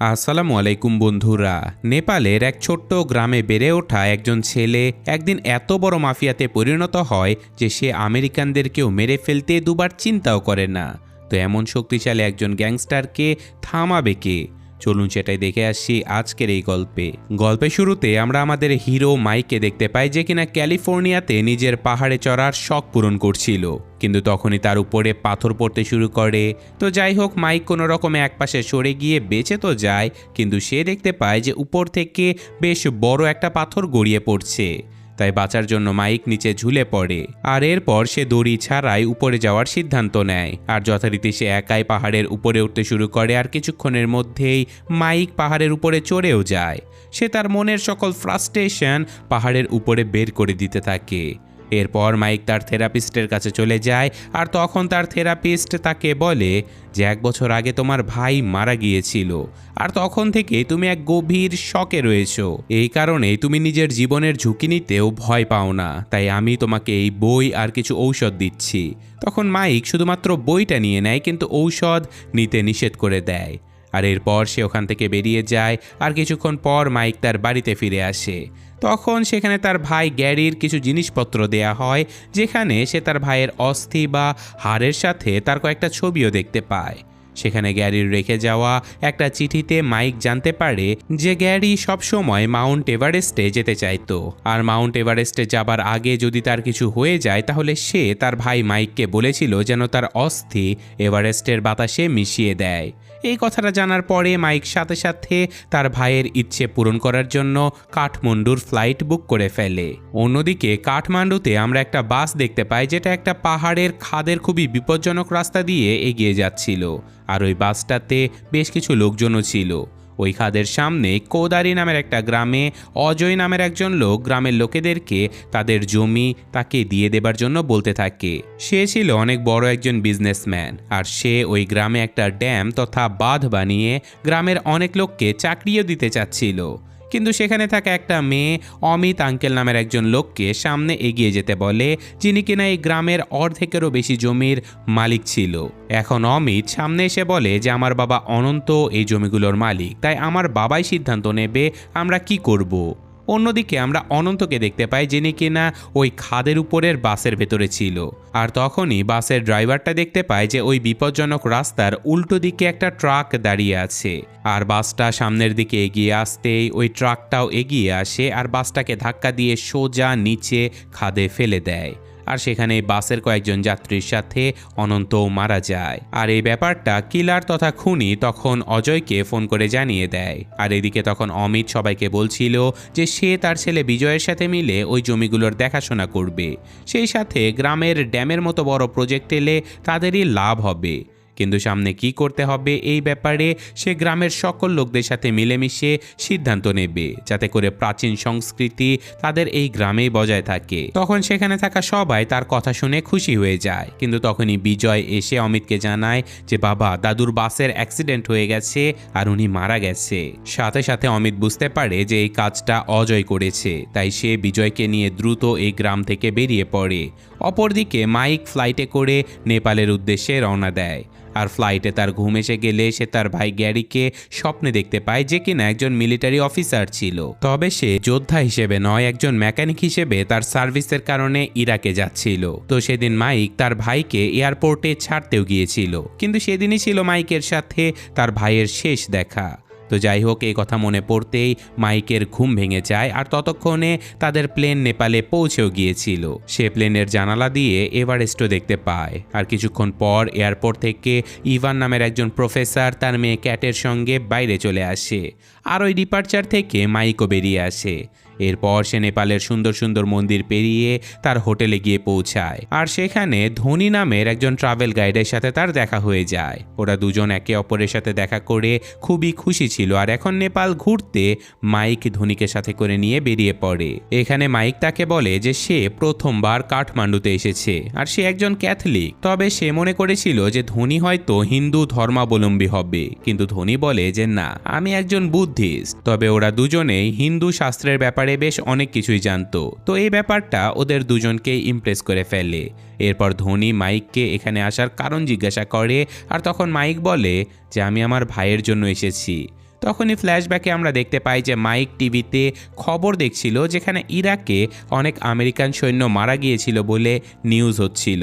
আসসালামু আলাইকুম বন্ধুরা। নেপালের এক ছোট্ট গ্রামে বেড়ে ওঠা একজন ছেলে একদিন এত বড় মাফিয়াতে পরিণত হয় যে সে আমেরিকানদেরকেও মেরে ফেলতে দুবার চিন্তাও করে না। তো এমন শক্তিশালী একজন গ্যাংস্টারকে থামাবে কে? চলুন সেটাই দেখে আসছি আজকের এই গল্পে। গল্পের শুরুতে আমরা আমাদের হিরো মাইককে দেখতে পাই যে কিনা ক্যালিফোর্নিয়াতে নিজের পাহাড়ে চড়ার শখ পূরণ করছিল। কিন্তু তখনই তার উপরে পাথর পড়তে শুরু করে। তো যাই হোক, মাইক কোনো রকমে একপাশে সরে গিয়ে বেঁচে তো যায়, কিন্তু সে দেখতে পায় যে উপর থেকে বেশ বড় একটা পাথর গড়িয়ে পড়ছে। তাই বাঁচার জন্য মাইক নিচে ঝুলে পড়ে। আর এরপর সে দড়ি ছাড়াই উপরে যাওয়ার সিদ্ধান্ত নেয়। আর যথারীতি সে একাই পাহাড়ের উপরে উঠতে শুরু করে আর কিছুক্ষণের মধ্যেই মাইক পাহাড়ের উপরে চড়েও যায়। সে তার মনের সকল ফ্রাস্ট্রেশন পাহাড়ের উপরে বের করে দিতে থাকে। এরপর মাইক তার থেরাপিস্টের কাছে চলে যায় আর তখন তার থেরাপিস্ট তাকে বলে যে এক বছর আগে তোমার ভাই মারা গিয়েছিল। আর তখন থেকে তুমি এক গভীর শকে রয়েছো। এই কারণেই তুমি নিজের জীবনের ঝুঁকি নিতেও ভয় পাও না। তাই আমি তোমাকে এই বই আর কিছু ঔষধ দিচ্ছি। তখন মাইক শুধুমাত্র বইটা নিয়ে নেয়, কিন্তু ঔষধ নিতে নিষেধ করে দেয়। আর এরপর সে ওখান থেকে বেরিয়ে যায় আর কিছুক্ষণ পর মাইক তার বাড়িতে ফিরে আসে। তখন সেখানে তার ভাই গ্যারির কিছু জিনিসপত্র দেয়া হয়, যেখানে সে তার ভাইয়ের অস্থি বা হাড়ের সাথে তার কয়েকটা ছবিও দেখতে পায়। সেখানে গ্যারির রেখে যাওয়া একটা চিঠিতে মাইক জানতে পারে যে গ্যারি সবসময় মাউন্ট এভারেস্টে যেতে চাইতো। আর মাউন্ট এভারেস্টে যাবার আগে যদি তার কিছু হয়ে যায়, তাহলে সে তার ভাই মাইককে বলেছিল যেন তার অস্থি এভারেস্টের বাতাসে মিশিয়ে দেয়। এই কথাটা জানার পরে মাইক সাথে সাথে তার ভাইয়ের ইচ্ছে পূরণ করার জন্য কাঠমান্ডুর ফ্লাইট বুক করে ফেলে। অন্যদিকে কাঠমান্ডুতে আমরা একটা বাস দেখতে পাই যেটা একটা পাহাড়ের খাদের খুবই বিপজ্জনক রাস্তা দিয়ে এগিয়ে যাচ্ছিল। আর ওই বাসটাতে বেশ কিছু লোকজনও ছিল। ওই খাদের সামনে কোদারি নামের একটা গ্রামে, অজয় নামের একজন লোক গ্রামের লোকেদেরকে তাদের জমি তাকে দিয়ে দেবার জন্য বলতে থাকে। সে ছিল অনেক বড় একজন বিজনেসম্যান আর সে ওই গ্রামে একটা ড্যাম তথা বাঁধ বানিয়ে গ্রামের অনেক লোককে চাকরিও দিতে চাচ্ছিল। কিন্তু সেখানে থাকা একটা মেয়ে অমিত আঙ্কেল নামের একজন লোককে সামনে এগিয়ে যেতে বলে, যিনি কিনা এই গ্রামের অর্ধেকেরও বেশি জমির মালিক ছিল এখন অমিত সামনে এসে বলে যে, আমার বাবা অনন্ত এই জমিগুলোর মালিক, তাই আমার বাবাই সিদ্ধান্ত নেবে আমরা কি করব। অন্যদিকে আমরা অনন্তকে দেখতে পাই যিনি কিনা ওই খাদের উপরের বাসের ভেতরে ছিল। আর তখনই বাসের ড্রাইভারটা দেখতে পায় যে ওই বিপজ্জনক রাস্তার উল্টো দিকে একটা ট্রাক দাঁড়িয়ে আছে। আর বাসটা সামনের দিকে এগিয়ে আসতেই ওই ট্রাকটাও এগিয়ে আসে আর বাসটাকে ধাক্কা দিয়ে সোজা নিচে খাদে ফেলে দেয়। আর সেখানে বাসের কয়েকজন যাত্রীর সাথে অনন্ত মারা যায়। আর এই ব্যাপারটা কিলার তথা খুনি তখন অজয়কে ফোন করে জানিয়ে দেয়। আর এদিকে তখন অমিত সবাইকে বলছিল যে সে তার ছেলে বিজয়ের সাথে মিলে ওই জমিগুলোর দেখাশোনা করবে। সেই সাথে গ্রামের ড্যামের মতো বড় প্রজেক্ট এলে তাদেরই লাভ হবে। কিন্তু সামনে কি করতে হবে এই ব্যাপারে সে গ্রামের সকল লোকদের সাথে মিলেমিশে সিদ্ধান্ত নেবে, যাতে করে প্রাচীন সংস্কৃতি তাদের এই গ্রামেই বজায় থাকে। তখন সেখানে থাকা সবাই তার কথা শুনে খুশি হয়ে যায়। কিন্তু তখনই বিজয় এসে অমিতকে জানায় যে, বাবা, দাদুর বাসের অ্যাক্সিডেন্ট হয়ে গেছে আর উনি মারা গেছে। সাথে সাথে অমিত বুঝতে পারে যে, এই কাজটা অজয় করেছে। তাই সে বিজয়কে নিয়ে দ্রুত এই গ্রাম থেকে বেরিয়ে পড়ে। অপরদিকে মাইক ফ্লাইটে করে নেপালের উদ্দেশ্যে রওনা দেয়। আর ফ্লাইটে তার ঘুম এসে গেলে সে তার ভাই গ্যারিকে স্বপ্নে দেখতে পায় যে কিনা একজন মিলিটারি অফিসার ছিল। তবে সে যোদ্ধা হিসেবে নয়, একজন মেকানিক হিসেবে তার সার্ভিসের কারণে ইরাকে যাচ্ছিল। তো সেদিন মাইক তার ভাইকে এয়ারপোর্টে ছাড়তেও গিয়েছিল। কিন্তু সেদিনই ছিল মাইকের সাথে তার ভাইয়ের শেষ দেখা। তো যাই হোক, এই কথা মনে পড়তেই মাইকের ঘুম ভেঙে যায় আর ততক্ষণে তাদের প্লেন নেপালে পৌঁছেও গিয়েছিল। সে প্লেনের জানালা দিয়ে এভারেস্টও দেখতে পায়। আর কিছুক্ষণ পর এয়ারপোর্ট থেকে ইভান নামের একজন প্রফেসর তার মেয়ে ক্যাটের সঙ্গে বাইরে চলে আসে। আর ওই ডিপার্চার থেকে মাইকও বেরিয়ে আসে। এরপর সে নেপালের সুন্দর সুন্দর মন্দির পেরিয়ে তার হোটেলে গিয়ে পৌঁছায়। আর সেখানে ধোনি নামের একজন ট্রাভেল গাইডের সাথে তার দেখা হয়ে যায়। ওরা দুজন একে অপরের সাথে দেখা করে খুবই খুশি ছিল আর এখন নেপাল ঘুরতে মাইক ধোনিকে সাথে করে নিয়ে বেরিয়ে পড়ে। এখানে মাইক তাকে বলে যে সে প্রথমবার কাঠমান্ডুতে এসেছে আর সে একজন ক্যাথলিক। তবে সে মনে করেছিল যে ধোনি হয়তো হিন্দু ধর্মাবলম্বী হবে। কিন্তু ধোনি বলে যে, না, আমি একজন বুদ্ধিস্ট। তবে ওরা দুজনেই হিন্দু শাস্ত্রের ব্যাপারে বেশ অনেক কিছুই জানতো। তো এই ব্যাপারটা ওদের দুজনকে ইমপ্রেস করে ফেলে। এরপর ধোনি মাইককে এখানে আসার কারণ জিজ্ঞাসা করে আর তখন মাইক বলে যে, আমি আমার ভাইয়ের জন্য এসেছি। তখনই ফ্ল্যাশব্যাকে আমরা দেখতে পাই যে, মাইক টিভিতে খবর দেখছিল যেখানে ইরাকে অনেক আমেরিকান সৈন্য মারা গিয়েছিল বলে নিউজ হচ্ছিল।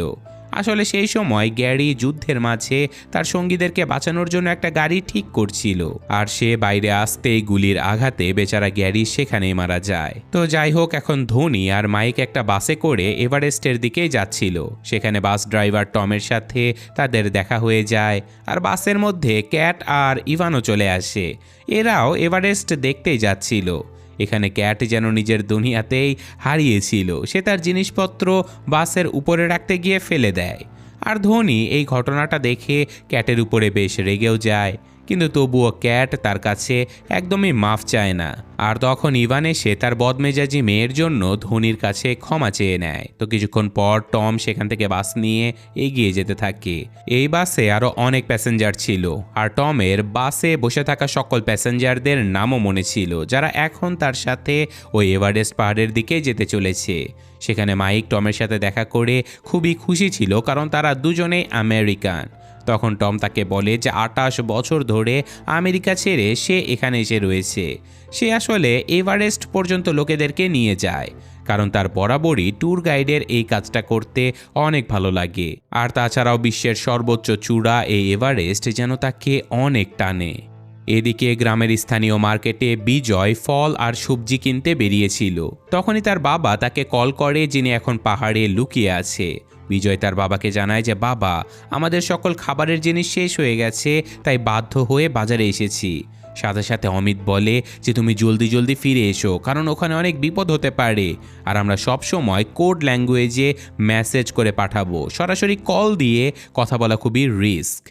আসলে সেই সময় গ্যারি যুদ্ধের মাঝে তার সঙ্গীদেরকে বাঁচানোর জন্য একটা গাড়ি ঠিক করছিল। আর সে বাইরে আসতেই গুলির আঘাতে বেচারা গ্যারি সেখানেই মারা যায়। তো যাই হোক, এখন ধোনি আর মাইক একটা বাসে করে এভারেস্টের দিকেই যাচ্ছিল। সেখানে বাস ড্রাইভার টমের সাথে তাদের দেখা হয়ে যায়। আর বাসের মধ্যে ক্যাট আর ইভানও চলে আসে। এরাও এভারেস্ট দেখতেই যাচ্ছিল। এখানে ক্যাট যেন নিজের দুনিয়াতেই হারিয়েছিল। সে তার জিনিসপত্র বাসের উপরে রাখতে গিয়ে ফেলে দেয়। আর ধোনি এই ঘটনাটা দেখে ক্যাটের উপরে বেশ রেগেও যায়। কিন্তু তবুও ক্যাট তার কাছে একদমই মাফ চায় না। আর তখন ইভান এসে তার বদমেজাজি মেয়ের জন্য ধোনির কাছে ক্ষমা চেয়ে নেয়। তো কিছুক্ষণ পর টম সেখান থেকে বাস নিয়ে এগিয়ে যেতে থাকে। এই বাসে আরও অনেক প্যাসেঞ্জার ছিল। আর টমের বাসে বসে থাকা সকল প্যাসেঞ্জারদের নামও মনে ছিল, যারা এখন তার সাথে ওই এভারেস্ট পাহাড়ের দিকে যেতে চলেছে। সেখানে মাইক টমের সাথে দেখা করে খুবই খুশি ছিল, কারণ তারা দুজনেই আমেরিকান। তখন টম তাকে বলে যে, আটাশ বছর ধরে আমেরিকা ছেড়ে সে এখানে এসে রয়েছে। সে আসলে এভারেস্ট পর্যন্ত লোকেদেরকে নিয়ে যায়, কারণ তার বরাবরই ট্যুর গাইডের এই কাজটা করতে অনেক ভালো লাগে। আর তাছাড়াও বিশ্বের সর্বোচ্চ চূড়া এই এভারেস্ট যেন তাকে অনেক টানে। এদিকে গ্রামের স্থানীয় মার্কেটে বিজয় ফল আর সবজি কিনতে বেরিয়েছিল। তখনই তার বাবা তাকে কল করে যিনি এখন পাহাড়ে লুকিয়ে আছে। বিজয় তার বাবাকে জানায় যে, বাবা, আমাদের সকল খাবারের জিনিস শেষ হয়ে গেছে, তাই বাধ্য হয়ে বাজারে এসেছি। সাথে সাথে অমিত বলে যে, তুমি জলদি জলদি ফিরে এসো, কারণ ওখানে অনেক বিপদ হতে পারে। আর আমরা সব সময় কোড ল্যাঙ্গুয়েজে মেসেজ করে পাঠাবো, সরাসরি কল দিয়ে কথা বলা খুবই রিস্ক।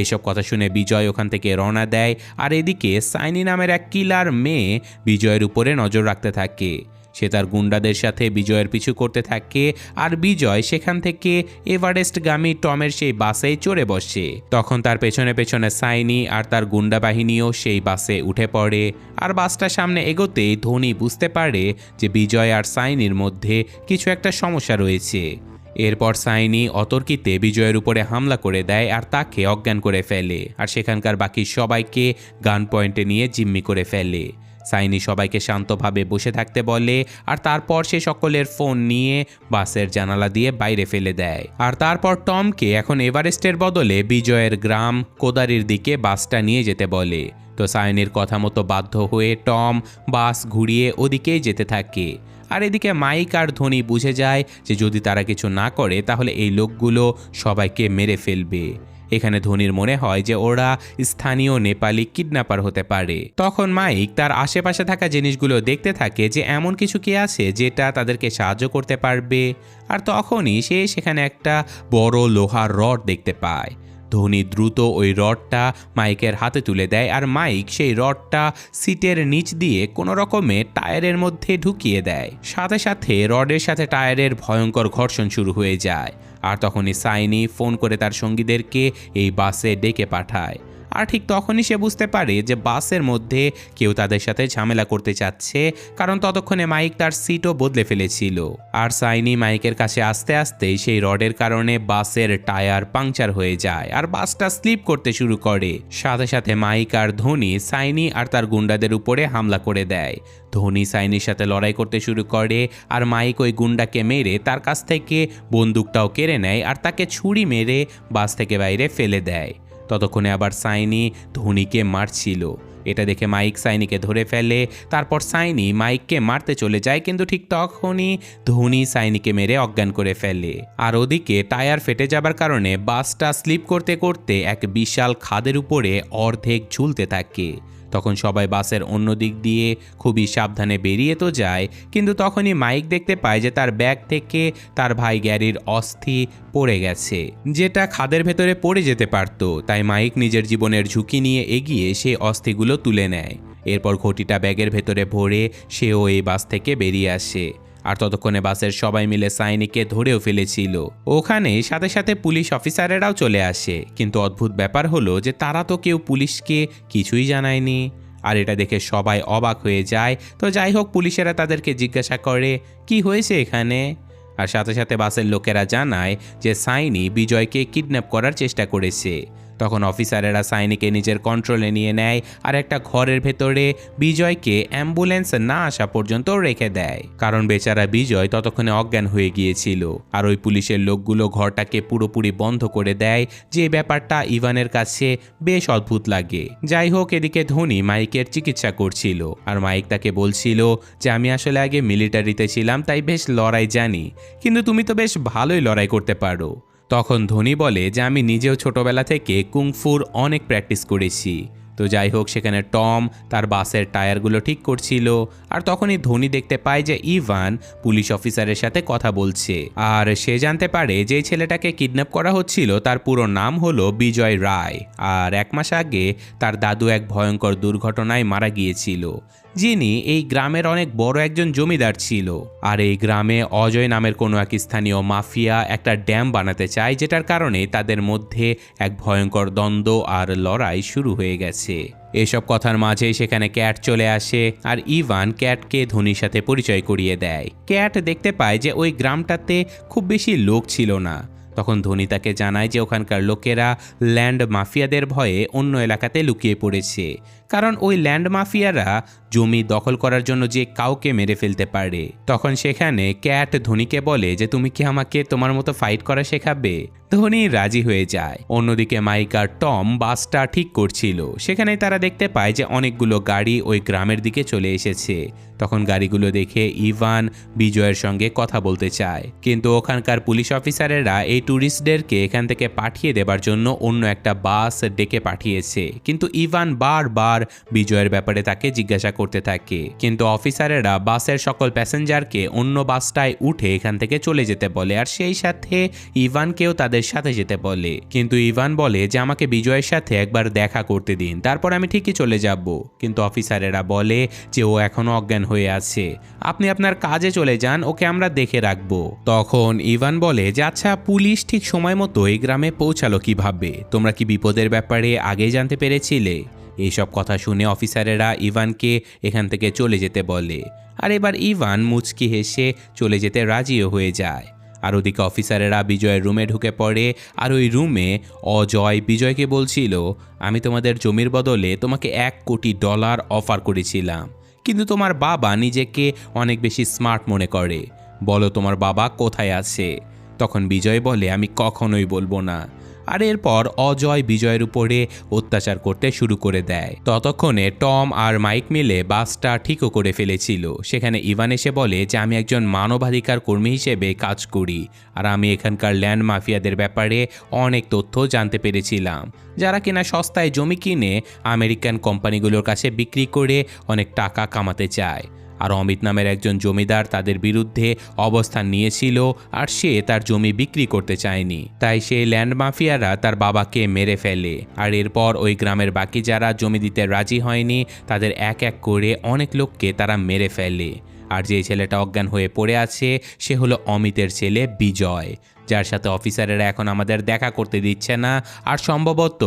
এইসব কথা শুনে বিজয় ওখান থেকে রওনা দেয়, আর এদিকে সাইনি নামের এক কিলার মেয়ে বিজয়ের উপরে নজর রাখতে থাকে। সে তার গুন্ডাদের সাথে বিজয়ের পিছু করতে থাকে আর বিজয় সেখান থেকে এভারেস্টগামী টমের সেই বাসে চড়ে বসে। তখন তার পেছনে পেছনে সাইনি আর তার গুন্ডা বাহিনীও সেই বাসে উঠে পড়ে আর বাসটা সামনে এগোতেই ধোনি বুঝতে পারে যে বিজয় আর সাইনির মধ্যে কিছু একটা সমস্যা রয়েছে। এরপর সাইনি অতর্কিতে বিজয়ের উপরে হামলা করে দেয় আর তাকে অজ্ঞান করে ফেলে আর সেখানকার বাকি সবাইকে গান পয়েন্টে নিয়ে জিম্মি করে ফেলে। সাইনি সবাইকে শান্তভাবে বসে থাকতে বলে, আর তারপর সে সকলের ফোন নিয়ে বাসের জানালা দিয়ে বাইরে ফেলে দেয়। আর তারপর টমকে এখন এভারেস্টের বদলে বিজয়ের গ্রাম কোদারির দিকে বাসটা নিয়ে যেতে বলে। তো সাইনির কথা মতো বাধ্য হয়ে টম বাস ঘুরিয়ে ওদিকেই যেতে থাকে। আর এদিকে মাইক আর ধোনি বুঝে যায় যে যদি তারা কিছু না করে, তাহলে এই লোকগুলো সবাইকে মেরে ফেলবে। এখানে ধোনির মনে হয় যে ওরা স্থানীয় নেপালি কিডন্যাপার হতে পারে। তখন মাইক তার আশেপাশে থাকা জিনিসগুলো দেখতে থাকে যে এমন কিছু কি আছে যেটা তাদেরকে সাহায্য করতে পারবে। আর তখনই সে সেখানে একটা বড় লোহার রড দেখতে পায়। ধোনি দ্রুত ওই রডটা মাইকের হাতে তুলে দেয় আর মাইক সেই রডটা সিটের নিচ দিয়ে কোনো রকমে টায়ারের মধ্যে ঢুকিয়ে দেয়। সাথে সাথে রডের সাথে টায়ারের ভয়ঙ্কর ঘর্ষণ শুরু হয়ে যায়। আর তখনই সাইনি ফোন করে তার সঙ্গীদেরকে এই বাসে ডেকে পাঠায়। আর ঠিক তখনই সে বুঝতে পারে যে বাসের মধ্যে কেউ তাদের সাথে ঝামেলা করতে চাচ্ছে, কারণ ততক্ষণে মাইক তার সিটও বদলে ফেলেছিল। আর সাইনি মাইকের কাছে আসতে আসতেই সেই রডের কারণে বাসের টায়ার পাংচার হয়ে যায় আর বাসটা স্লিপ করতে শুরু করে। সাথে সাথে মাইক আর ধোনি সাইনি আর তার গুন্ডাদের উপরে হামলা করে দেয়। ধোনি সাইনির সাথে লড়াই করতে শুরু করে আর মাইক ওই গুন্ডাকে মেরে তার কাছ থেকে বন্দুকটাও কেড়ে নেয় আর তাকে ছুরি মেরে বাস থেকে বাইরে ফেলে দেয়। ততক্ষণে আবার সাইনি ধোনিকে মারছিল। এটা দেখে মাইক সাইনিকে ধরে ফেলে, তারপর সাইনি মাইককে মারতে চলে যায়, কিন্তু ঠিক তখনই ধোনি সাইনিকে মেরে অজ্ঞান করে ফেলে। আর ওদিকে টায়ার ফেটে যাবার কারণে বাসটা স্লিপ করতে করতে এক বিশাল খাদের উপরে অর্ধেক ঝুলতে থাকে। তখন সবাই বাসের অন্য দিক দিয়ে খুবই সাবধানে বেরিয়ে তো যায়, কিন্তু তখনই মাইক দেখতে পায় যে তার ব্যাগ থেকে তার ভাই গ্যারির অস্থি পড়ে গেছে। যেটা খাদের ভেতরে পড়ে যেতে পারত, তাই মাইক নিজের জীবনের ঝুঁকি নিয়ে এগিয়ে সেই অস্থিগুলো তুলে নেয়। এরপর ঘটিটা ব্যাগের ভেতরে ভরে সেও এই বাস থেকে বেরিয়ে আসে। আর ততক্ষণে বাসের সবাই মিলে সাইনিকে ধরেও ফেলেছিল। ওখানে সাথে সাথে পুলিশ অফিসারেরাও চলে আসে। কিন্তু অদ্ভুত ব্যাপার হলো যে তারা তো কেউ পুলিশকে কিছুই জানায়নি। আর এটা দেখে সবাই অবাক হয়ে যায়। তো যাই হোক, পুলিশেরা তাদেরকে জিজ্ঞাসা করে, কি হয়েছে এখানে? আর সাথে সাথে বাসের লোকেরা জানায় যে সাইনি বিজয়কে কিডন্যাপ করার চেষ্টা করেছে। তখন অফিসারেরা সাইনিকে নিজের কন্ট্রোলে নিয়ে নেয় আর একটা ঘরের ভেতরে বিজয়কে অ্যাম্বুলেন্স না আসা পর্যন্ত রেখে দেয়। কারণ বেচারা বিজয় ততক্ষণে অজ্ঞান হয়ে গিয়েছিল। আর ওই পুলিশের লোকগুলো ঘরটাকে পুরোপুরি বন্ধ করে দেয়, যে ব্যাপারটা ইভানের কাছে বেশ অদ্ভুত লাগে। যাই হোক, এদিকে ধোনি মাইকের চিকিৎসা করছিল। আর মাইক তাকে বলছিল যে, আমি আসলে আগে মিলিটারিতে ছিলাম, তাই বেশ লড়াই জানি। কিন্তু তুমি তো বেশ ভালোই লড়াই করতে পারো। তখন ধোনি বলে যে, আমি নিজেও ছোটবেলা থেকে কুংফুর অনেক প্র্যাকটিস করেছি। তো যাই হোক, সেখানে টম তার বাসের টায়ারগুলো ঠিক করছিল। আর তখনই ধোনি দেখতে পায় যে ইভান পুলিশ অফিসারের সাথে কথা বলছে। আর সে জানতে পারে যে ছেলেটাকে কিডন্যাপ করা হচ্ছিল, তার পুরো নাম হলো বিজয় রায়। আর এক মাস আগে তার দাদু এক ভয়ঙ্কর দুর্ঘটনায় মারা গিয়েছিল। যিনি এই গ্রামের অনেক বড় একজন জমিদার ছিল। আর এই গ্রামে অজয় নামের কোনো এক স্থানীয় মাফিয়া একটা ড্যাম বানাতে চায়, যেটার কারণে তাদের মধ্যে এক ভয়ঙ্কর দ্বন্দ্ব আর লড়াই শুরু হয়ে গেছে। এসব কথার মাঝেই সেখানে ক্যাট চলে আসে আর ইভান ক্যাটকে ধোনির সাথে পরিচয় করিয়ে দেয়। ক্যাট দেখতে পায় যে ওই গ্রামটাতে খুব বেশি লোক ছিল না। তখন ধোনি তাকে জানায় যে ওখানকার লোকেরা ল্যান্ড মাফিয়াদের ভয়ে অন্য এলাকাতে লুকিয়ে পড়েছে। কারণ ওই ল্যান্ড মাফিয়ারা জমি দখল করার জন্য যে কাউকে মেরে ফেলতে পারে। তখন সেখানে ক্যাট ধোনিকে বলে যে, তুমি কি আমাকে তোমার মতো ফাইট করা শেখাবে? ধোনি রাজি হয়ে যায়। অন্যদিকে মাইক আর টম বাসটা ঠিক করছিল। সেখানে তারা দেখতে পায় যে, অনেকগুলো গাড়ি ওই গ্রামের দিকে চলে এসেছে। তখন গাড়িগুলো দেখে ইভান বিজয়ের সঙ্গে কথা বলতে চায়। কিন্তু ওখানকার পুলিশ অফিসারেরা এই ট্যুরিস্টদেরকে এখান থেকে পাঠিয়ে দেবার জন্য অন্য একটা বাস ডেকে পাঠিয়েছে। কিন্তু ইভান বারবার বিজয়ের ব্যাপারে তাকে জিজ্ঞাসা করতে থাকে। কিন্তু অফিসারেরা বাসের সকল প্যাসেঞ্জারকে অন্য বাসটায় উঠে এখান থেকে চলে যেতে বলে আর সেই সাথে ইভানকেও তাদের সাথে যেতে বলে। কিন্তু ইভান বলে যে, আমাকে বিজয়ের সাথে একবার দেখা করতে দিন, তারপর আমি ঠিকই চলে যাব। কিন্তু অফিসারেরা বলে যে, ও এখনও অজ্ঞান হয়ে আছে। আপনি আপনার কাজে চলে যান, ওকে আমরা দেখে রাখব। তখন ইভান বলে যে আচ্ছা পুলিশ ঠিক সময় মতো এই গ্রামে পৌঁছালো কীভাবে? তোমরা কি বিপদের ব্যাপারে আগেই জানতে পেরেছিলে? এইসব কথা শুনে অফিসারেরা ইভানকে এখান থেকে চলে যেতে বলে। আর এবার ইভান মুচকি হেসে চলে যেতে রাজিও হয়ে যায়। আর ওদিকে অফিসারেরা বিজয়ের রুমে ঢুকে পড়ে, আর ওই রুমে অজয় বিজয়কে বলছিল, আমি তোমাদের জমির বদলে তোমাকে এক কোটি ডলার অফার করেছিলাম, কিন্তু তোমার বাবা নিজেকে অনেক বেশি স্মার্ট মনে করে। বলো তোমার বাবা কোথায় আছে? তখন বিজয় বলে, আমি কখনোই বলব না। আর এরপর অজয় বিজয়ের উপরে অত্যাচার করতে শুরু করে দেয়। ততক্ষণে টম আর মাইক মিলে বাসটা ঠিকও করে ফেলেছিল। সেখানে ইভান এসে বলে যে, আমি একজন মানবাধিকার কর্মী হিসেবে কাজ করি আর আমি এখানকার ল্যান্ড মাফিয়াদের ব্যাপারে অনেক তথ্য জানতে পেরেছিলাম। যারা কিনা সস্তায় জমি কিনে আমেরিকান কোম্পানিগুলোর কাছে বিক্রি করে অনেক টাকা কামাতে চায়। আর অমিত নামের একজন জমিদার তাদের বিরুদ্ধে অবস্থান নিয়েছিল আর সে তার জমি বিক্রি করতে চায়নি। তাই সেই ল্যান্ড মাফিয়ারা তার বাবাকে মেরে ফেলে। আর এরপর ওই গ্রামের বাকি যারা জমি দিতে রাজি হয়নি, তাদের এক এক করে অনেক লোককে তারা মেরে ফেলে। আর যে ছেলেটা অজ্ঞান হয়ে পড়ে আছে, সে হলো অমিতের ছেলে বিজয়। যার সাথে অফিসারেরা এখন আমাদের দেখা করতে দিচ্ছে না, আর সম্ভবত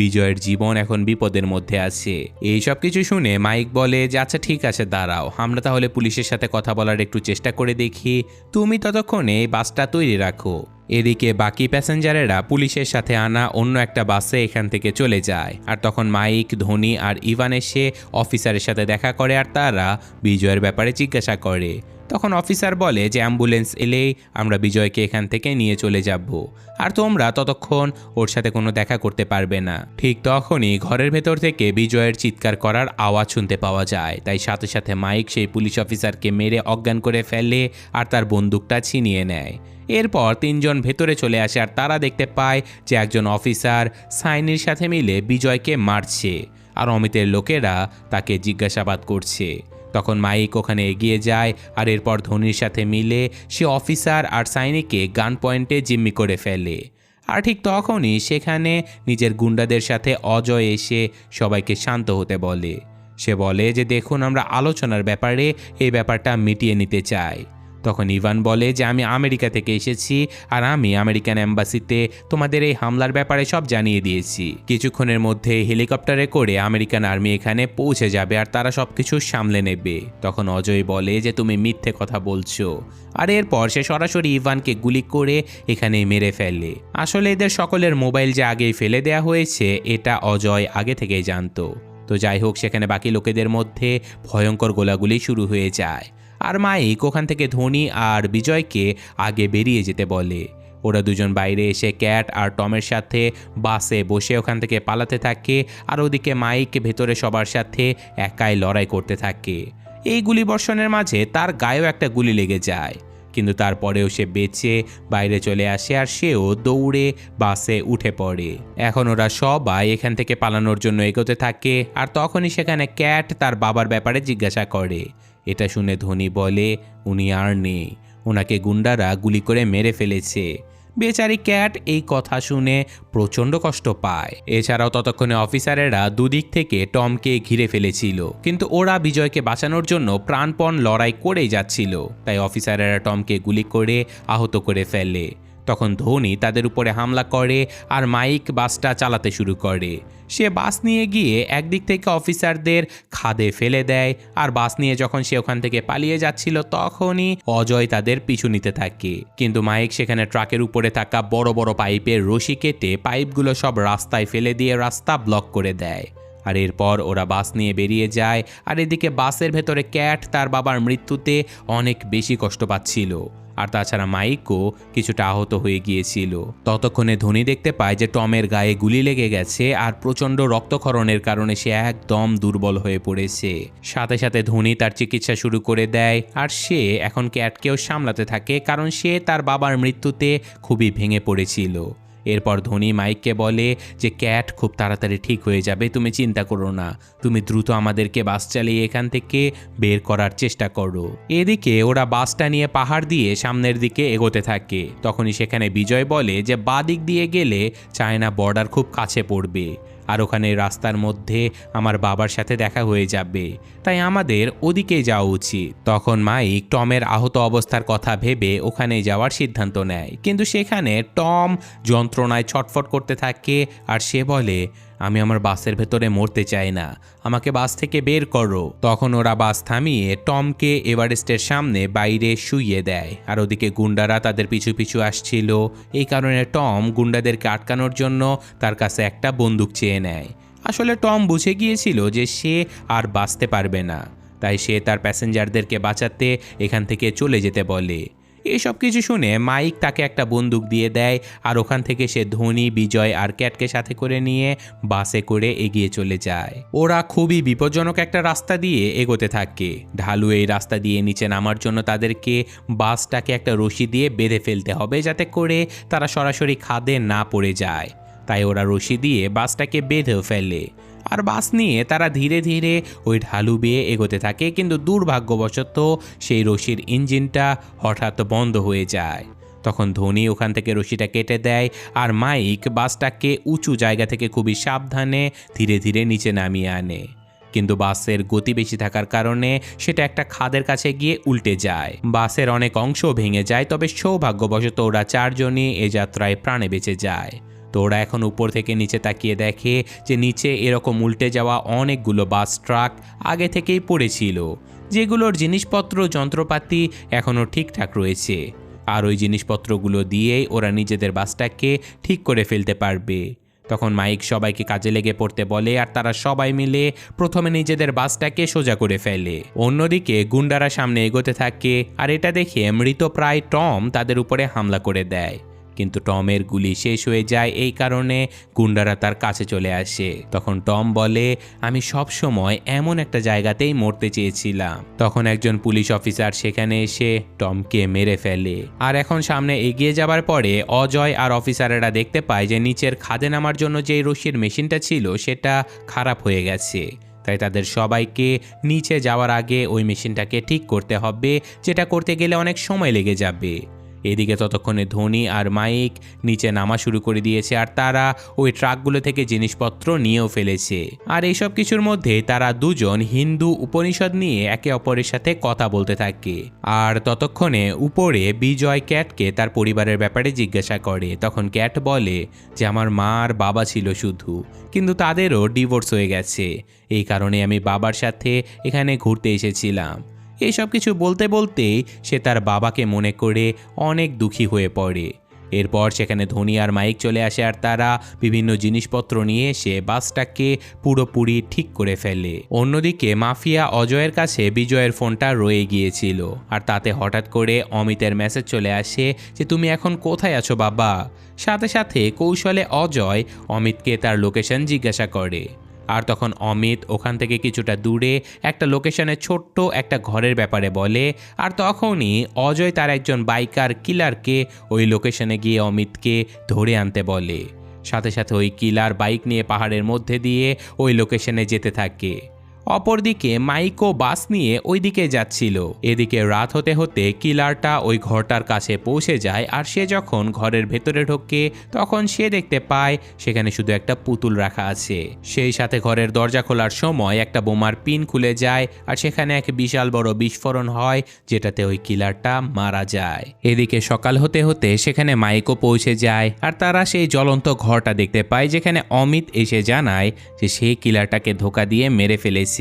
বিজয়ের জীবন এখন বিপদের মধ্যে আছে। এই সব কিছু শুনে মাইক বলে যে আচ্ছা ঠিক আছে, দাঁড়াও, আমরা তাহলে পুলিশের সাথে কথা বলার একটু চেষ্টা করে দেখি। তুমি ততক্ষণে এই বাসটা তৈরি রাখো। এদিকে বাকি প্যাসেঞ্জারেরা পুলিশের সাথে আনা অন্য একটা বাসে এখান থেকে চলে যায়, আর তখন মাইক, ধোনি আর ইভান এসে অফিসারের সাথে দেখা করে, আর তারা বিজয়ের ব্যাপারে জিজ্ঞাসা করে। তখন অফিসার বলে যে অ্যাম্বুলেন্স এলেই আমরা বিজয়কে এখান থেকে নিয়ে চলে যাব। আর তোমরা ততক্ষণ ওর সাথে কোনো দেখা করতে পারবে না। ঠিক তখনই ঘরের ভেতর থেকে বিজয়ের চিৎকার করার আওয়াজ শুনতে পাওয়া যায়। তাই সাথে সাথে মাইক সেই পুলিশ অফিসারকে মেরে অজ্ঞান করে ফেলে আর তার বন্দুকটা ছিনিয়ে নেয়। এরপর তিনজন ভেতরে চলে আসে আর তারা দেখতে পায় যে একজন অফিসার সাইনির সাথে মিলে বিজয়কে মারছে। আর অমিতের লোকেরা তাকে জিজ্ঞাসাবাদ করছে। তখন মাইক ওখানে এগিয়ে যায় আর এরপর ধোনির সাথে মিলে সে অফিসার আর সাইনিকে গান পয়েন্টে জিম্মি করে ফেলে। আর ঠিক তখনই সেখানে নিজের গুন্ডাদের সাথে অজয় এসে সবাইকে শান্ত হতে বলে। সে বলে যে, দেখুন, আমরা আলোচনার ব্যাপারে এই ব্যাপারটা মিটিয়ে নিতে চাই। তখন ইভান বলে যে, আমি আমেরিকা থেকে এসেছি আর আমি আমেরিকান অ্যাম্বাসিতে তোমাদের এই হামলার ব্যাপারে সব জানিয়ে দিয়েছি। কিছুক্ষণের মধ্যে হেলিকপ্টারে করে আমেরিকান আর্মি এখানে পৌঁছে যাবে আর তারা সব কিছু সামলে নেবে। তখন অজয় বলে যে, তুমি মিথ্যে কথা বলছো। আর এরপর সে সরাসরি ইভানকে গুলি করে এখানে মেরে ফেলে। আসলে এদের সকলের মোবাইল যে আগেই ফেলে দেয়া হয়েছে, এটা অজয় আগে থেকেই জানতো। তো যাই হোক, সেখানে বাকি লোকেদের মধ্যে ভয়ঙ্কর গোলাগুলি শুরু হয়ে যায়। আর মাইক ওখান থেকে ধোনি আর বিজয়কে আগে বেরিয়ে যেতে বলে। ওরা দুজন বাইরে এসে ক্যাট আর টমের সাথে বাসে বসে ওখান থেকে পালাতে থাকে আর ওদিকে মাইক ভেতরে সবার সাথে একাই লড়াই করতে থাকে। এই গুলি বর্ষণের মাঝে তার গায়েও একটা গুলি লেগে যায়। কিন্তু তারপরেও সে বেঁচে, বাইরে চলে আসে আর সেও দৌড়ে বাসে উঠে পড়ে। এখন ওরা সবাই এখান থেকে পালানোর জন্য এগোতে থাকে আর তখনই সেখানে ক্যাট তার বাবার ব্যাপারে জিজ্ঞাসা করে। এটা শুনে ধোনি বলে, উনি আর নেই। ওনাকে গুন্ডারা গুলি করে মেরে ফেলেছে। বেচারি ক্যাট এই কথা শুনে প্রচণ্ড কষ্ট পায়। এছাড়াও ততক্ষণে অফিসারেরা দুদিক থেকে টমকে ঘিরে ফেলেছিল। কিন্তু ওরা বিজয়কে বাঁচানোর জন্য প্রাণপণ লড়াই করেই যাচ্ছিল। তাই অফিসারেরা টমকে গুলি করে আহত করে ফেলে। তখন ধোনি তাদের উপরে হামলা করে আর মাইক বাসটা চালাতে শুরু করে। সে বাস নিয়ে গিয়ে একদিক থেকে অফিসারদের খাদে ফেলে দেয় আর বাস নিয়ে যখন সে ওখান থেকে পালিয়ে যাচ্ছিল তখনই অজয় তাদের পিছু নিতে থাকে। কিন্তু মাইক সেখানে ট্রাকের উপরে থাকা বড় বড় পাইপের রশি কেটে পাইপগুলো সব রাস্তায় ফেলে দিয়ে রাস্তা ব্লক করে দেয়। আর এরপর ওরা বাস নিয়ে বেরিয়ে যায় আর এদিকে বাসের ভেতরে ক্যাট তার বাবার মৃত্যুতে অনেক বেশি কষ্ট পাচ্ছিল। আর তাছাড়া মাইকও কিছুটা আহত হয়ে গিয়েছিল। ততক্ষণে ধোনি দেখতে পায় যে টমের গায়ে গুলি লেগে গেছে আর প্রচণ্ড রক্তক্ষরণের কারণে সে একদম দুর্বল হয়ে পড়েছে। সাথে সাথে ধোনি তার চিকিৎসা শুরু করে দেয় আর সে এখন ক্যাটকেও সামলাতে থাকে কারণ সে তার বাবার মৃত্যুতে খুবই ভেঙে পড়েছিল। এরপর ধোনি মাইককে বলে যে, ক্যাট, খুব তাড়াতাড়ি ঠিক হয়ে যাবে, তুমি চিন্তা করো না। তুমি দ্রুত আমাদেরকে বাস চালিয়ে এখান থেকে বের করার চেষ্টা করো। এদিকে ওরা বাসটা নিয়ে পাহাড় দিয়ে সামনের দিকে এগোতে থাকে। তখনই সেখানে বিজয় বলে যে বাদিক দিয়ে গেলে চায়না বর্ডার খুব কাছে পড়বে। আর ওখানে রাস্তার মধ্যে আমার বাবার সাথে দেখা হয়ে যাবে। তাই আমাদের ওদিকে যাওয়া উচিত। তখন মাইক টমের আহত অবস্থার কথা ভেবে ওখানে যাওয়ার সিদ্ধান্ত নেয়। কিন্তু সেখানে টম যন্ত্রণায় ছটফট করতে থাকে আর সে বলে আমি আমার বাসের ভেতরে মরতে চাই না। আমাকে বাস থেকে বের করো। তখন ওরা বাস থামিয়ে টমকে এভারেস্টের সামনে বাইরে শুইয়ে দেয়। আর ওদিকে গুন্ডারা তাদের পিছু পিছু আসছিল। এই কারণে টম গুন্ডাদেরকে আটকানোর জন্য তার কাছে একটা বন্দুক চেয়ে নেয়। আসলে টম বুঝে গিয়েছিল যে সে আর বাঁচতে পারবে না। তাই সে তার প্যাসেঞ্জারদেরকে বাঁচাতে এখান থেকে চলে যেতে বলে। এসব কিছু শুনে মাইক তাকে একটা বন্দুক দিয়ে দেয় আর ওখান থেকে সে ধোনি, বিজয় আর ক্যাটকে সাথে করে নিয়ে বাসে করে এগিয়ে চলে যায়। ওরা খুবই বিপজ্জনক একটা রাস্তা দিয়ে এগোতে থাকে। ঢালু এই রাস্তা দিয়ে নিচে নামার জন্য তাদেরকে বাসটাকে একটা রশি দিয়ে বেঁধে ফেলতে হবে যাতে করে তারা সরাসরি খাদে না পড়ে যায়। তাই ওরা রশি দিয়ে বাসটাকে বেঁধেও ফেলে। আর বাস নিয়ে তারা ধীরে ধীরে ওই ঢালু বেয়ে এগোতে থাকে, কিন্তু দুর্ভাগ্যবশত সেই রশির ইঞ্জিনটা হঠাৎ বন্ধ হয়ে যায়। তখন ধোনি ওখান থেকে রশিটা কেটে দেয় আর মাইক বাসটাকে উঁচু জায়গা থেকে খুবই সাবধানে ধীরে ধীরে নিচে নামিয়ে আনে। কিন্তু বাসের গতি বেশি থাকার কারণে সেটা একটা খাদের কাছে গিয়ে উল্টে যায়। বাসের অনেক অংশ ভেঙে যায়, তবে সৌভাগ্যবশত ওরা চারজনই এ যাত্রায় প্রাণে বেঁচে যায়। তো ওরা এখন উপর থেকে নিচে তাকিয়ে দেখে যে নিচে এরকম উল্টে যাওয়া অনেকগুলো বাস ট্রাক আগে থেকেই পড়েছিল, যেগুলোর জিনিসপত্র, যন্ত্রপাতি এখনও ঠিকঠাক রয়েছে। আর ওই জিনিসপত্রগুলো দিয়েই ওরা নিজেদের বাসটাকে ঠিক করে ফেলতে পারবে। তখন মাইক সবাইকে কাজে লেগে পড়তে বলে আর তারা সবাই মিলে প্রথমে নিজেদের বাসটাকে সোজা করে ফেলে। অন্যদিকে গুন্ডারা সামনে এগোতে থাকে আর এটা দেখে মৃতপ্রায় টম তাদের উপরে হামলা করে দেয়। কিন্তু টমের গুলি শেষ হয়ে যায় এই কারণে গুন্ডারা তার কাছে চলে আসে। তখন টম বলে, আমি সব সময় এমন একটা জায়গাতেই মরতে চেয়েছিলাম। তখন একজন পুলিশ অফিসার সেখানে এসে টমকে মেরে ফেলে। আর এখন সামনে এগিয়ে যাবার পরে অজয় আর অফিসারেরা দেখতে পায় যে নিচের খাদে নামার জন্য যে রশির মেশিনটা ছিল সেটা খারাপ হয়ে গেছে। তাই তাদের সবাইকে নিচে যাওয়ার আগে ওই মেশিনটাকে ঠিক করতে হবে, যেটা করতে গেলে অনেক সময় লেগে যাবে। এদিকে ততক্ষণে ধোনি আর মাইক নিচে নামা শুরু করে দিয়েছে আর তারা ওই ট্রাকগুলো থেকে জিনিসপত্র নিয়েও ফেলেছে। আর এইসব কিছুর মধ্যে তারা দুজন হিন্দু উপনিষদ নিয়ে একে অপরের সাথে কথা বলতে থাকে। আর ততক্ষণে উপরে বিজয় ক্যাটকে তার পরিবারের ব্যাপারে জিজ্ঞাসা করে। তখন ক্যাট বলে যে, আমার মা আর বাবা ছিল শুধু, কিন্তু তাদেরও ডিভোর্স হয়ে গেছে। এই কারণে আমি বাবার সাথে এখানে ঘুরতে এসেছিলাম। এইসব কিছু বলতে বলতেই সে তার বাবাকে মনে করে অনেক দুঃখী হয়ে পড়ে। এরপর সেখানে ধোনি আর মাইক চলে আসে আর তারা বিভিন্ন জিনিসপত্র নিয়ে এসে বাসটাকে পুরোপুরি ঠিক করে ফেলে। অন্যদিকে মাফিয়া অজয়ের কাছে বিজয়ের ফোনটা রয়ে গিয়েছিল আর তাতে হঠাৎ করে অমিতের মেসেজ চলে আসে যে, তুমি এখন কোথায় আছো বাবা? সাথে সাথে কৌশলে অজয় অমিতকে তার লোকেশন জিজ্ঞাসা করে। আর তখন অমিত ওখান থেকে কিছুটা দূরে একটা লোকেশনে ছোট্ট একটা ঘরের ব্যাপারে বলে, আর তখনই অজয় তার একজন বাইকার কিলারকে ওই লোকেশনে গিয়ে অমিতকে ধরে আনতে বলে। সাথে সাথে ওই কিলার বাইক নিয়ে পাহাড়ের মধ্যে দিয়ে ওই লোকেশনে যেতে থাকে। অপরদিকে মাইকো বাস নিয়ে ওই দিকে যাচ্ছিল। এদিকে রাত হতে হতে কিলারটা ওই ঘরটার কাছে পৌঁছে যায় আর সে যখন ঘরের ভেতরে ঢোকে, তখন সে দেখতে পায় সেখানে শুধু একটা পুতুল রাখা আছে। সেই সাথে ঘরের দরজা খোলার সময় একটা বোমার পিন খুলে যায় আর সেখানে এক বিশাল বড় বিস্ফোরণ হয়, যেটাতে ওই কিলারটা মারা যায়। এদিকে সকাল হতে হতে সেখানে মাইকো পৌঁছে যায় আর তারা সেই জ্বলন্ত ঘরটা দেখতে পায়, যেখানে অমিত এসে জানায় যে সেই কিলারটাকে ধোকা দিয়ে মেরে ফেলেছে।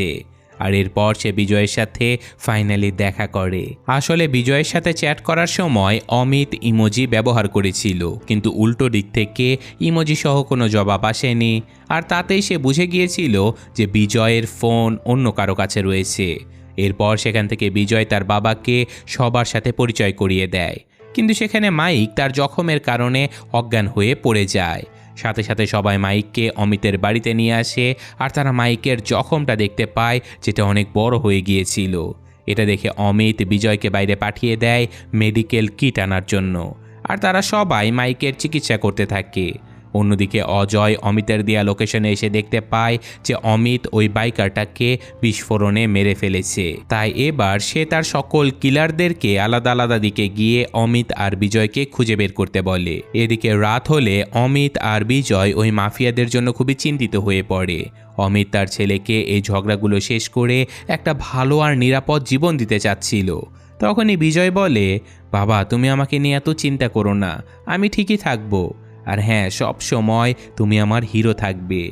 আর এরপর সে বিজয়ের সাথে ফাইনালি দেখা করে। আসলে বিজয়ের সাথে চ্যাট করার সময় অমিত ইমোজি ব্যবহার করেছিল। কিন্তু উল্টো দিক থেকে ইমোজি সহ কোনো জবাব আসেনি। আর তাতেই সে বুঝে গিয়েছিল যে বিজয়ের ফোন অন্য কারও কাছে রয়েছে। এরপর সেখান থেকে বিজয় তার বাবাকে সবার সাথে পরিচয় করিয়ে দেয়। কিন্তু সেখানে মাইক তার জখমের কারণে অজ্ঞান হয়ে পড়ে যায়। সাথে সাথে সবাই মাইককে অমিতের বাড়িতে নিয়ে আসে, আর তারা মাইকের জখমটা দেখতে পায় যেটা অনেক বড় হয়ে গিয়েছিল। এটা দেখে অমিত বিজয়কে বাইরে পাঠিয়ে দেয় মেডিকেল কিট আনার জন্য। আর তারা সবাই মাইকের চিকিৎসা করতে থাকে। অন্যদিকে অজয় অমিতের দেয়া লোকেশনে এসে দেখতে পায় যে অমিত ওই বাইকারটাকে বিস্ফোরণে মেরে ফেলেছে। তাই এবার সে তার সকল কিলারদেরকে আলাদা আলাদা দিকে গিয়ে অমিত আর বিজয়কে খুঁজে বের করতে বলে। এদিকে রাত হলে অমিত আর বিজয় ওই মাফিয়াদের জন্য খুবই চিন্তিত হয়ে পড়ে। অমিত তার ছেলেকে এই ঝগড়াগুলো শেষ করে একটা ভালো আর নিরাপদ জীবন দিতে চাচ্ছিল। তখনই বিজয় বলে, বাবা, তুমি আমাকে নিয়ে এত চিন্তা করো না। আমি ঠিকই থাকব। আর হ্যাঁ সব সময় তুমি আমার হিরো থাকবে।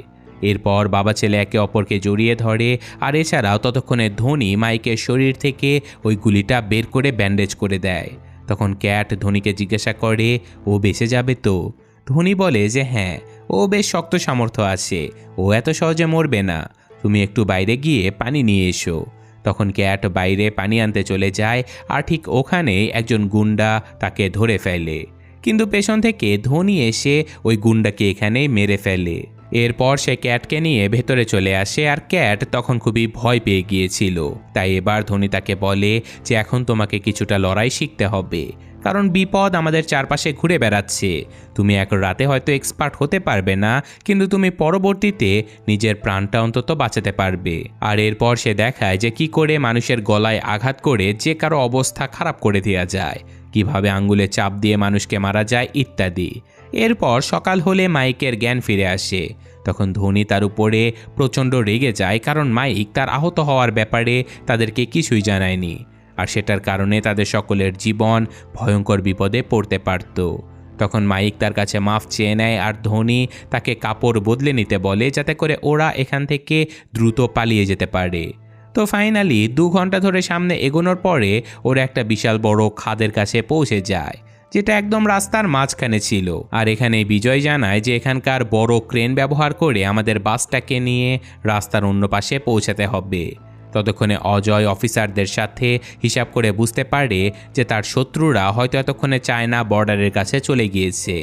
এরপর বাবা ছেলে একে অপরকে জড়িয়ে ধরে, আর এছাড়াও ততক্ষণে ধোনি মাইকের শরীর থেকে ওই গুলিটা বের করে ব্যান্ডেজ করে দেয়। তখন ক্যাট ধোনিকে জিজ্ঞাসা করে, ও বেঁচে যাবে তো? ধোনি বলে যে হ্যাঁ ও বেশ শক্ত সামর্থ্য আছে, ও এত সহজে মরবে না। তুমি একটু বাইরে গিয়ে পানি নিয়ে এসো। তখন ক্যাট বাইরে পানি আনতে চলে যায়, আর ঠিক ওখানেই একজন গুন্ডা তাকে ধরে ফেলে। কিন্তু পেছন থেকে ধোনি এসে ওই গুন্ডাকে এখানেই মেরে ফেলে। এরপর সে ক্যাটকে নিয়ে ভেতরে চলে আসে আর ক্যাট তখন খুবই ভয় পেয়ে গিয়েছিল। তাই এবার ধোনি তাকে বলে যে, এখন তোমাকে কিছুটা লড়াই শিখতে হবে। কারণ বিপদ আমাদের চারপাশে ঘুরে বেড়াচ্ছে। তুমি এক রাতে হয়তো এক্সপার্ট হতে পারবে না, কিন্তু তুমি পরবর্তীতে নিজের প্রাণটা অন্তত বাঁচাতে পারবে। আর এরপর সে দেখায় যে, কি করে মানুষের গলায় আঘাত করে যে কারও অবস্থা খারাপ করে দেওয়া যায়। কীভাবে আঙ্গুলে চাপ দিয়ে মানুষকে মারা যায় ইত্যাদি। এরপর সকাল হলে মাইকের জ্ঞান ফিরে আসে। তখন ধোনি তার উপরে প্রচণ্ড রেগে যায় কারণ মাইক তার আহত হওয়ার ব্যাপারে তাদেরকে কিছুই জানায়নি। আর সেটার কারণে তাদের সকলের জীবন ভয়ঙ্কর বিপদে পড়তে পারত। তখন মাইক তার কাছে মাফ চেয়ে নেয় আর ধোনি তাকে কাপড় বদলে নিতে বলে যাতে করে ওরা এখান থেকে দ্রুত পালিয়ে যেতে পারে। তো ফাইনালি দু ঘণ্টা ধরে সামনে এগোনোর পরে ওরা একটা বিশাল বড় খাদের কাছে পৌঁছে যায়, যেটা একদম রাস্তার মাঝখানে ছিল। আর এখানে বিজয় জানায় যে এখানকার বড় ক্রেন ব্যবহার করে আমাদের বাসটাকে নিয়ে রাস্তার অন্য পাশে পৌঁছাতে হবে। ততক্ষণে অজয় অফিসারদের সাথে হিসাব করে বুঝতে পারে যে তার শত্রুরা হয়তো এতক্ষণে চায়না বর্ডারের কাছে চলে গিয়েছে।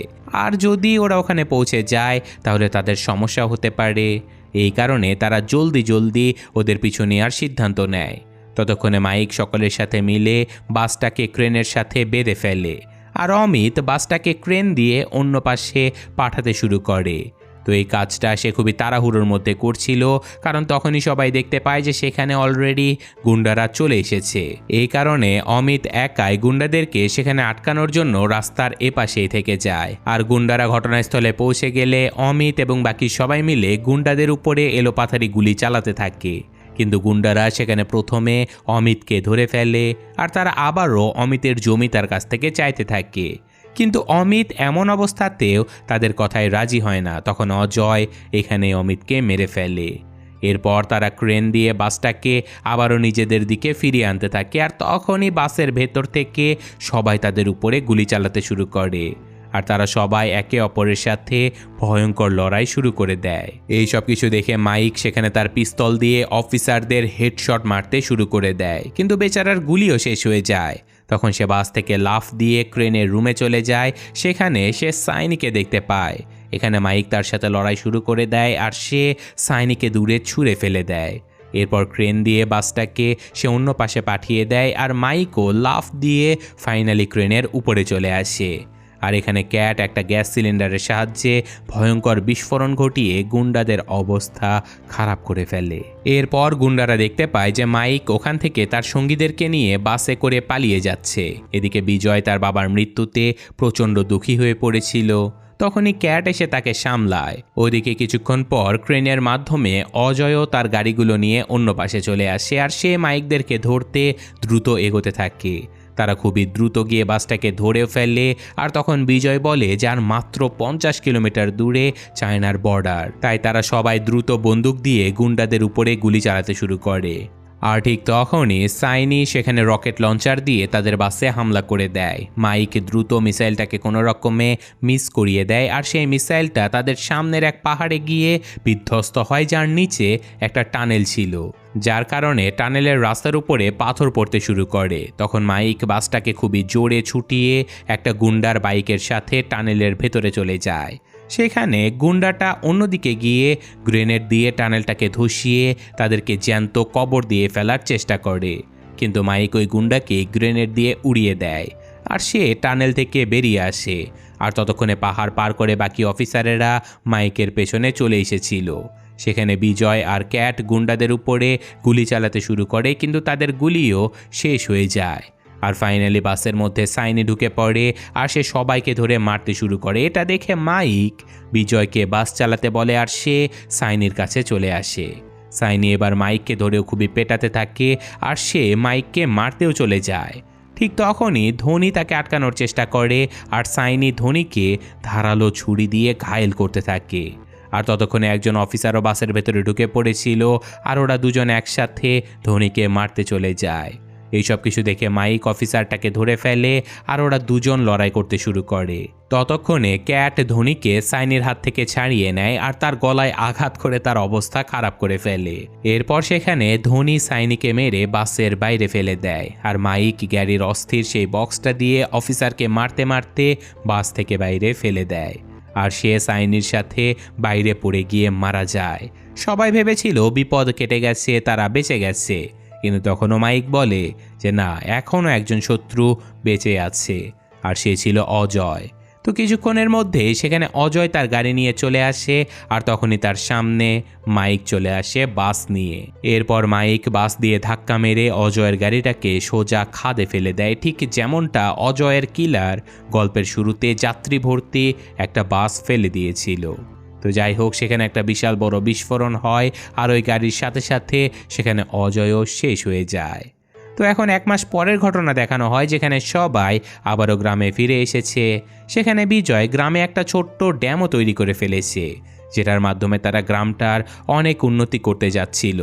আর যদি ওরা ওখানে পৌঁছে যায়, তাহলে তাদের সমস্যা হতে পারে। এই কারণে তারা জলদি জলদি ওদের পিছু নেওয়ার সিদ্ধান্ত নেয়। ততক্ষণে মাইক সকলের সাথে মিলে বাসটাকে ক্রেনের সাথে বেঁধে ফেলে। আর অমিত বাসটাকে ক্রেন দিয়ে অন্য পাশে পাঠাতে শুরু করে। তো এই কাজটা সে খুবই তাড়াহুড়োর মধ্যে করছিল, কারণ তখনই সবাই দেখতে পায় যে সেখানে অলরেডি গুন্ডারা চলে এসেছে। এই কারণে অমিত একাই গুন্ডাদেরকে সেখানে আটকানোর জন্য রাস্তার এপাশেই থেকে যায়। আর গুন্ডারা ঘটনাস্থলে পৌঁছে গেলে অমিত এবং বাকি সবাই মিলে গুন্ডাদের উপরে এলোপাথারি গুলি চালাতে থাকে। কিন্তু গুন্ডারা সেখানে প্রথমে অমিতকে ধরে ফেলে, আর তারা আবারও অমিতের জমি তার কাছ থেকে চাইতে থাকে। কিন্তু অমিত এমন অবস্থাতেও তাদের কথায় রাজি হয় না। তখন অজয় এখানে অমিতকে মেরে ফেলে। এরপর তারা ক্রেন দিয়ে বাসটাকে আবারও নিজেদের দিকে ফিরিয়ে আনতে থাকে আর তখনই বাসের ভেতর থেকে সবাই তাদের উপরে গুলি চালাতে শুরু করে। আর তারা সবাই একে অপরের সাথে ভয়ঙ্কর লড়াই শুরু করে দেয়। এই সব কিছু দেখে মাইক সেখানে তার পিস্তল দিয়ে অফিসারদের হেডশট মারতে শুরু করে দেয়। কিন্তু বেচারার গুলিও শেষ হয়ে যায়। তখন সে বাস থেকে লাফ দিয়ে ক্রেনের রুমে চলে যায়, সেখানে সে সাইনিকে দেখতে পায়। এখানে মাইক তার সাথে লড়াই শুরু করে দেয় আর সে সাইনিকে দূরে ছুঁড়ে ফেলে দেয়। এরপর ক্রেন দিয়ে বাসটাকে সে অন্য পাশে পাঠিয়ে দেয় আর মাইকও লাফ দিয়ে ফাইনালি ক্রেনের উপরে চলে আসে। আর এখানে ক্যাট একটা গ্যাস সিলিন্ডারের সাহায্যে ভয়ঙ্কর বিস্ফোরণ ঘটিয়ে গুন্ডাদের অবস্থা খারাপ করে ফেলে। এরপর গুন্ডারা দেখতে পায় যে মাইক ওখান থেকে তার সঙ্গীদেরকে নিয়ে বাসে করে পালিয়ে যাচ্ছে। এদিকে বিজয় তার বাবার মৃত্যুতে প্রচণ্ড দুঃখী হয়ে পড়েছিল। তখনই ক্যাট এসে তাকে সামলায়। ওদিকে কিছুক্ষণ পর ক্রেনের মাধ্যমে অজয়ও তার গাড়িগুলো নিয়ে অন্য পাশে চলে আসে আর সে মাইকদেরকে ধরতে দ্রুত এগোতে থাকে। তারা খুবই দ্রুত গিয়ে বাসটাকে ধরে ফেলে আর তখন বিজয় বলে যে আর মাত্র পঞ্চাশ কিলোমিটার দূরে চায়নার বর্ডার। তাই তারা সবাই দ্রুত বন্দুক দিয়ে গুন্ডাদের উপরে গুলি চালাতে শুরু করে। আর ঠিক তখনই সাইনি সেখানে রকেট লঞ্চার দিয়ে তাদের বাসে হামলা করে দেয়। মাইক দ্রুত মিসাইলটাকে কোনো রকমে মিস করিয়ে দেয় আর সেই মিসাইলটা তাদের সামনের এক পাহাড়ে গিয়ে বিধ্বস্ত হয় যার নিচে একটা টানেল ছিল। যার কারণে টানেলের রাস্তার উপরে পাথর পড়তে শুরু করে। তখন মাইক বাসটাকে খুবই জোরে ছুটিয়ে একটা গুন্ডার বাইকের সাথে টানেলের ভেতরে চলে যায়। সেখানে গুন্ডাটা অন্যদিকে গিয়ে গ্রেনেড দিয়ে টানেলটাকে ধসিয়ে তাদেরকে জ্যান্ত কবর দিয়ে ফেলার চেষ্টা করে। কিন্তু মাইক ওই গুন্ডাকে গ্রেনেড দিয়ে উড়িয়ে দেয় আর সে টানেল থেকে বেরিয়ে আসে। আর ততক্ষণে পাহাড় পার করে বাকি অফিসারেরা মাইকের পেছনে চলে এসেছিল। সেখানে বিজয় আর ক্যাট গুন্ডাদের উপরে গুলি চালাতে শুরু করে, কিন্তু তাদের গুলিও শেষ হয়ে যায়। আর ফাইনালি বাসের মধ্যে সাইনি ঢুকে পড়ে আর সে সবাইকে ধরে মারতে শুরু করে। এটা দেখে মাইক বিজয়কে বাস চালাতে বলে আর সে সাইনির কাছে চলে আসে। সাইনি এবার মাইককে ধরেও খুবই পেটাতে থাকে আর সে মাইককে মারতেও চলে যায়। ঠিক তখনই ধোনি তাকে আটকানোর চেষ্টা করে আর সাইনি ধোনিকে ধারালো ছুরি দিয়ে ঘায়েল করতে থাকে। আর ততক্ষণে একজন অফিসারও বাসের ভেতরে ঢুকে পড়েছিল আর ওরা দুজন একসাথে ধোনিকে মারতে চলে যায়। এইসব কিছু দেখে মাইক অফিসারটাকে ধরে ফেলে আর ওরা দুজন লড়াই করতে শুরু করে। ততক্ষণে ক্যাট ধোনিকে সাইনির হাত থেকে ছাড়িয়ে নেয় আর তার গলায় আঘাত করে তার অবস্থা খারাপ করে ফেলে। এরপর সেখানে ধোনি সাইনিকে মেরে বাসের বাইরে ফেলে দেয় আর মাইক গ্যারির অস্থির সেই বক্সটা দিয়ে অফিসারকে মারতে মারতে বাস থেকে বাইরে ফেলে দেয়। আর সে সাইনির সাথে বাইরে পড়ে গিয়ে মারা যায়। সবাই ভেবেছিল বিপদ কেটে গেছে, তারা বেঁচে গেছে। কিন্তু তখনও মাইক বলে যে, না, এখনও একজন শত্রু বেঁচে আছে। আর সে ছিল অজয়। তো কিছুক্ষণের মধ্যে সেখানে অজয় তার গাড়ি নিয়ে চলে আসে আর তখনই তার সামনে মাইক চলে আসে বাস নিয়ে। এরপর মাইক বাস দিয়ে ধাক্কা মেরে অজয়ের গাড়িটাকে সোজা খাদে ফেলে দেয়। ঠিক যেমনটা অজয়ের কিলার গল্পের শুরুতে যাত্রী ভর্তি একটা বাস ফেলে দিয়েছিল। তো যাই হোক, সেখানে একটা বিশাল বড় বিস্ফোরণ হয় আর ওই গাড়ির সাথে সাথে সেখানে অজয়ও শেষ হয়ে যায়। তো এখন এক মাস পরের ঘটনা দেখানো হয় যেখানে সবাই আবারও গ্রামে ফিরে এসেছে। সেখানে বিজয় গ্রামে একটা ছোট্ট ড্যামও তৈরি করে ফেলেছে, যেটার মাধ্যমে তারা গ্রামটার অনেক উন্নতি করতে যাচ্ছিল।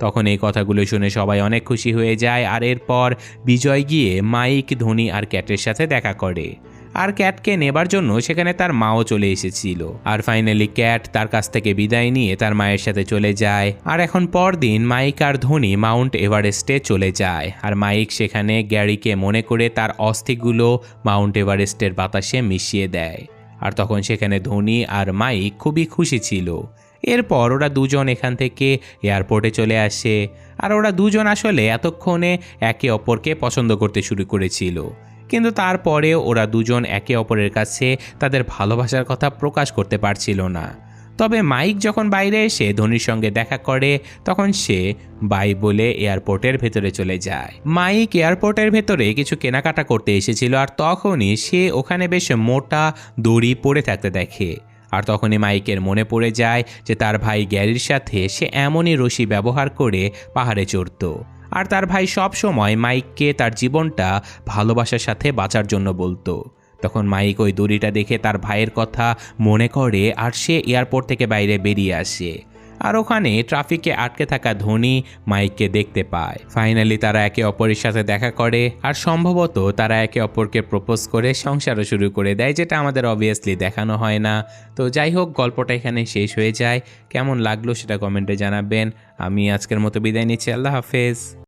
তখন এই কথাগুলো শুনে সবাই অনেক খুশি হয়ে যায় আর এরপর বিজয় গিয়ে মাইক, ধোনি আর ক্যাটের সাথে দেখা করে। আর ক্যাটকে নেবার জন্য সেখানে তার মাও চলে এসেছিল। আর ফাইনালি ক্যাট তার কাছ থেকে বিদায় নিয়ে তার মায়ের সাথে চলে যায়। আর এখন পরদিন মাইক আর ধোনি মাউন্ট এভারেস্টে চলে যায়। আর মাইক সেখানে গ্যারিকে মনে করে তার অস্থিগুলো মাউন্ট এভারেস্টের বাতাসে মিশিয়ে দেয়। আর তখন সেখানে ধোনি আর মাইক খুবই খুশি ছিল। এরপর ওরা দুজন এখান থেকে এয়ারপোর্টে চলে আসে। আর ওরা দুজন আসলে এতক্ষণে একে অপরকে পছন্দ করতে শুরু করেছিল। কিন্তু তারপরেও ওরা দুজন একে অপরের কাছে তাদের ভালোবাসার কথা প্রকাশ করতে পারছিল না। তবে মাইক যখন বাইরে এসে ধোনির সঙ্গে দেখা করে, তখন সে বাই বলে এয়ারপোর্টের ভেতরে চলে যায়। মাইক এয়ারপোর্টের ভেতরে কিছু কেনাকাটা করতে এসেছিল আর তখনই সে ওখানে বেশ মোটা, দড়ি পড়ে থাকতে দেখে। আর তখনই মাইকের মনে পড়ে যায় যে তার ভাই গ্যারির সাথে সে এমনই রশি ব্যবহার করে পাহাড়ে চড়তো। আর তার ভাই সব সময় মাইককে তার জীবনটা ভালোবাসার সাথে বাঁচার জন্য বলতো। তখন মাইক ওই দড়িটা দেখে তার ভাইয়ের কথা মনে করে আর সে এয়ারপোর্ট থেকে বাইরে বেরিয়ে আসে। আর ওখানে ট্রাফিকে আটকে থাকা ধোনি মাইককে দেখতে পায়। ফাইনালি তারা একে অপরের সাথে দেখা করে আর সম্ভবত তারা একে অপরকে প্রপোজ করে সংসারও শুরু করে দেয়, যেটা আমাদের অবভিয়াসলি দেখানো হয় না। তো যাই হোক, গল্পটা এখানে শেষ হয়ে যায়। কেমন লাগল সেটা কমেন্টে জানাবেন। আমি আজকের মতো বিদায় নিচ্ছি। আল্লাহ হাফেজ।